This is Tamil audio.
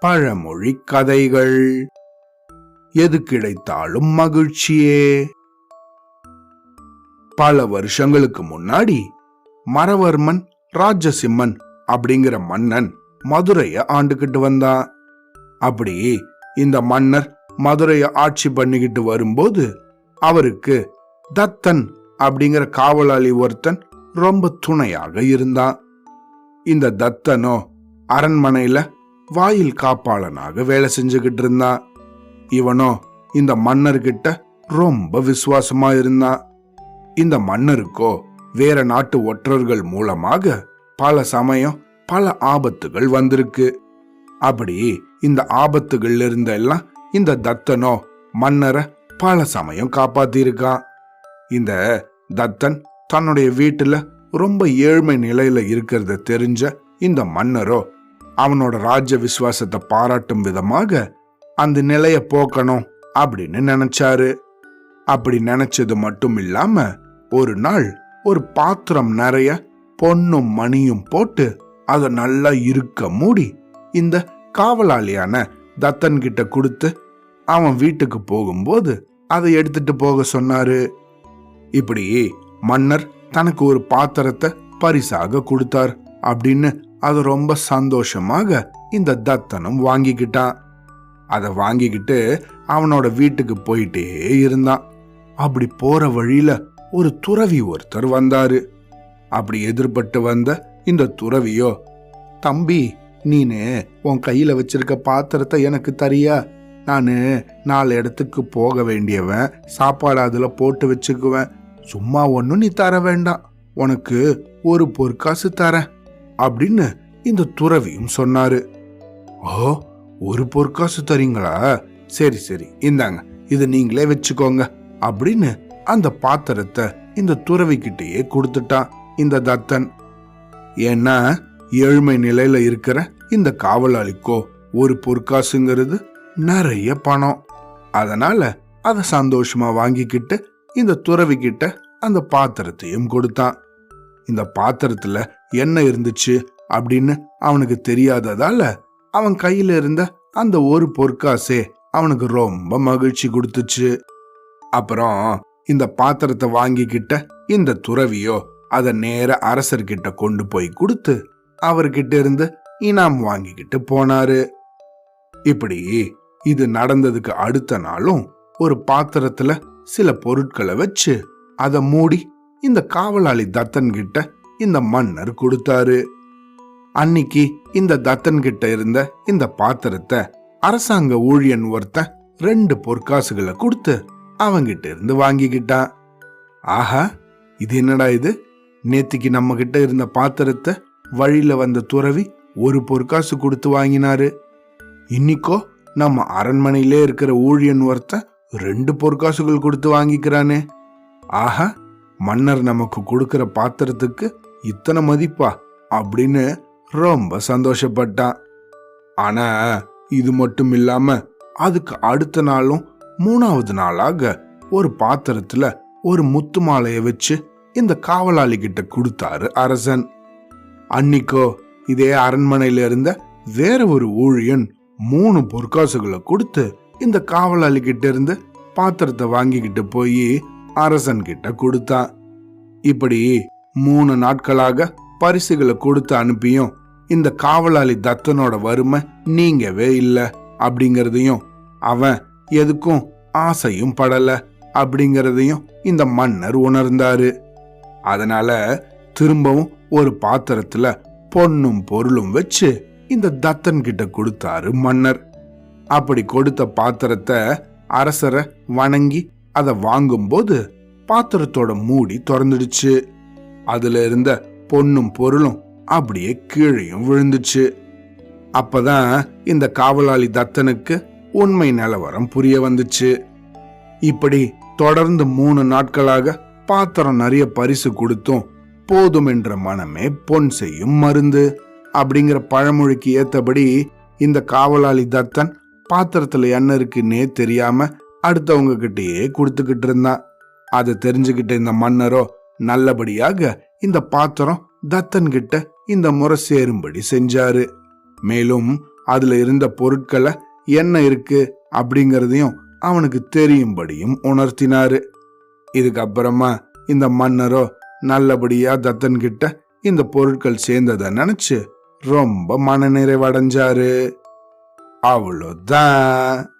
பழமொழி கதைகள். எது கிடைத்தாலும் மகிழ்ச்சியே. பல வருஷங்களுக்கு முன்னாடி மரவர்மன் ராஜசிம்மன் அப்படிங்கிற மன்னன் மதுரைய ஆண்டுகிட்டு வந்தான். அப்படி இந்த மன்னர் மதுரைய ஆட்சி பண்ணிக்கிட்டு வரும்போது அவருக்கு தத்தன் அப்படிங்கிற காவலாளி ஒருத்தன் ரொம்ப துணையாக இருந்தான். இந்த தத்தனோ அரண்மனையில வாயில் காப்பாளனாக வேலை செஞ்சுக்கிட்டு இருந்தான் இவனோ இந்த மன்னர்கிட்ட ரொம்ப விசுவாசமா இருந்தான் இந்த மன்னருக்கோ வேற நாட்டு ஒற்றர்கள் மூலமாக பல சமயம் பல ஆபத்துகள் வந்திருக்கு. அப்படி இந்த ஆபத்துகள்ல இருந்த எல்லாம் இந்த தத்தனோ மன்னரை பல சமயம் காப்பாத்திருக்கான் இந்த தத்தன் தன்னுடைய வீட்டுல ரொம்ப ஏழ்மை நிலையில இருக்கிறத தெரிஞ்ச இந்த மன்னரோ அவனோட ராஜ்ய விசுவாசத்தை பாராட்டும் விதமாக அந்த நிலைய போக்கணும் அப்படின்னு நினைச்சாரு. அப்படி நினைச்சது மட்டும் இல்லாம ஒரு நாள் ஒரு பாத்திரம் நிறைய பொன்னும் மணியும் போட்டு அதை நல்லா இருக்க மூடி இந்த காவலாளியான தத்தன் கிட்ட கொடுத்து அவன் வீட்டுக்கு போகும்போது அதை எடுத்துட்டு போக சொன்னாரு. இப்படி மன்னர் தனக்கு ஒரு பாத்திரத்தை பரிசாக கொடுத்தார் அப்படின்னு அது ரொம்ப சந்தோஷமாக இந்த தத்தனும் வாங்கிக்கிட்டான். அதை வாங்கிக்கிட்டு அவனோட வீட்டுக்கு போயிட்டே இருந்தான். அப்படி போற வழியில ஒரு துறவி ஒருத்தர் வந்தாரு. அப்படி எதிர்பட்டு வந்த இந்த துறவியோ தம்பி நீனு உன் கையில வச்சிருக்க பாத்திரத்தை எனக்கு தரியா? நானு நாலு இடத்துக்கு போக வேண்டியவன் சாப்பாடு அதில் போட்டு வச்சுக்குவேன். சும்மா ஒன்னும் நீ தர வேண்டாம். உனக்கு ஒரு பொற்காசு தரேன் அப்படின்னு இந்த துறவியும் சொன்னாரு. ஓ ஒரு பொற்காசு தரீங்களா? சரி சரி இந்தாங்க இது நீங்களே வச்சுக்கோங்க அப்படின்னு அந்த பாத்திரத்தை இந்த துறவிக்கிட்டேயே கொடுத்துட்டான் இந்த தத்தன். ஏன்னா ஏழ்மை நிலையில இருக்கிற இந்த காவலாளிக்கோ ஒரு பொற்காசுங்கிறது நிறைய பணம். அதனால அதை சந்தோஷமா வாங்கிக்கிட்டு இந்த துறவி கிட்ட அந்த பாத்திரத்தையும் கொடுத்தான். இந்த பாத்திரத்துல என்ன இருந்துச்சு அப்படின்னு அவனுக்கு தெரியாததால அவன் கையில இருந்த அந்த ஒரு பொற்காசே அவனுக்கு ரொம்ப மகிழ்ச்சி கொடுத்துச்சு. அப்புறம் இந்த பாத்திரத்தை வாங்கிக்கிட்ட இந்த துறவியோ அதை நேர அரசர்கிட்ட கொண்டு போய் கொடுத்து அவர்கிட்ட இருந்து இனாம் வாங்கிக்கிட்டு போனாரு. இப்படி இது நடந்ததுக்கு அடுத்த நாளும் ஒரு பாத்திரத்துல சில பொருட்களை வச்சு அதை மூடி இந்த காவலாளி தத்தன் கிட்ட இந்த மன்னர் கொடுத்தாரு. அன்னைக்கு இந்த தத்தன் கிட்ட இருந்த இந்த பாத்திரத்தை அரசாங்க ஊழியன் ஒருத்தன் ரெண்டு பொற்காசுகளை கொடுத்து அவங்கிட்ட இருந்து வாங்கிக்கிட்டான். ஆஹா இது என்னடா இது? நேத்திக்கு நம்ம கிட்ட இருந்த பாத்திரத்தை வழியில வந்த துறவி ஒரு பொற்காசு கொடுத்து வாங்கினாரு. இன்னிக்கோ நம்ம அரண்மனையிலே இருக்கிற ஊழியன் ஒருத்தன் ரெண்டு பொற்காசுகள் கொடுத்து வாங்கிக்கிறானே. ஆஹா மன்னர் நமக்கு கொடுக்கிற பாத்திரத்துக்கு இத்தனை மதிப்பா? அப்படின்னு ரொம்ப சந்தோஷப்பட்டான். ஆனா இது மட்டும் இல்லாம அதுக்கு அடுத்த நாளும் மூணாவது நாளாக ஒரு பாத்திரத்துல ஒரு முத்து மாலையை வச்சு இந்த காவலாளி கிட்ட கொடுத்தாரு அரசன். அன்னிக்கோ இதே அரண்மனையில இருந்த வேற ஒரு ஊழியன் மூணு பொற்காசுகளை கொடுத்து இந்த காவலாளி கிட்ட இருந்து பாத்திரத்தை வாங்கிக்கிட்டு போய் அரசன் கிட்ட கொடுத்தான் இப்படி மூணு நாட்களாக பரிசுகளை கொடுத்து அனுப்பியும் இந்த காவலாளி தத்தனோட வறுமை நீங்கவே இல்ல அப்படிங்கறதையும் அவன் எதுக்கும் ஆசையும் படல அப்படிங்கறதையும் இந்த மன்னர் உணர்ந்தாரு. அதனால திரும்பவும் ஒரு பாத்திரத்துல பொன்னும் பொருளும் வச்சு இந்த தத்தன் கிட்ட கொடுத்தாரு மன்னர். அப்படி கொடுத்த பாத்திரத்தை அரசரை வணங்கி அதை வாங்கும்போது பாத்திரத்தோட மூடி திறந்துடுச்சு. அதுல இருந்த பொண்ணும் பொருளும் அப்படியே கீழையும் விழுந்துச்சு. அப்பதான் இந்த காவலாளி தத்தனுக்கு உண்மை நிலவரம் புரிய வந்துச்சு. இப்படி தொடர்ந்து மூணு நாட்களாக பாத்திரம் நிறைய பரிசு கொடுத்தும் போதும் என்ற மனமே பொன் செய்யும் மருந்து. அப்படிங்கிற பழமொழிக்கு ஏத்தபடி இந்த காவலாளி தத்தன் பாத்திரத்துல என்ன இருக்குன்னே தெரியாம அடுத்தவங்க கிட்டயே கொடுத்துக்கிட்டு இருந்தான் அதை தெரிஞ்சுக்கிட்ட இந்த மன்னரோ நல்லபடியாக இந்த பாத்திரம் தத்தன் கிட்ட இந்த முறை சேரும்படி செஞ்சாரு. மேலும் அதுல இருந்த பொருட்களை என்ன இருக்கு அப்படிங்கறதையும் அவனுக்கு தெரியும்படியும் உணர்த்தினாரு. இதுக்கப்புறமா இந்த மன்னரோ நல்லபடியா தத்தன் கிட்ட இந்த பொருட்கள் சேர்ந்ததை நினைச்சு ரொம்ப மனநிறைவடைஞ்சாரு. Hablo da.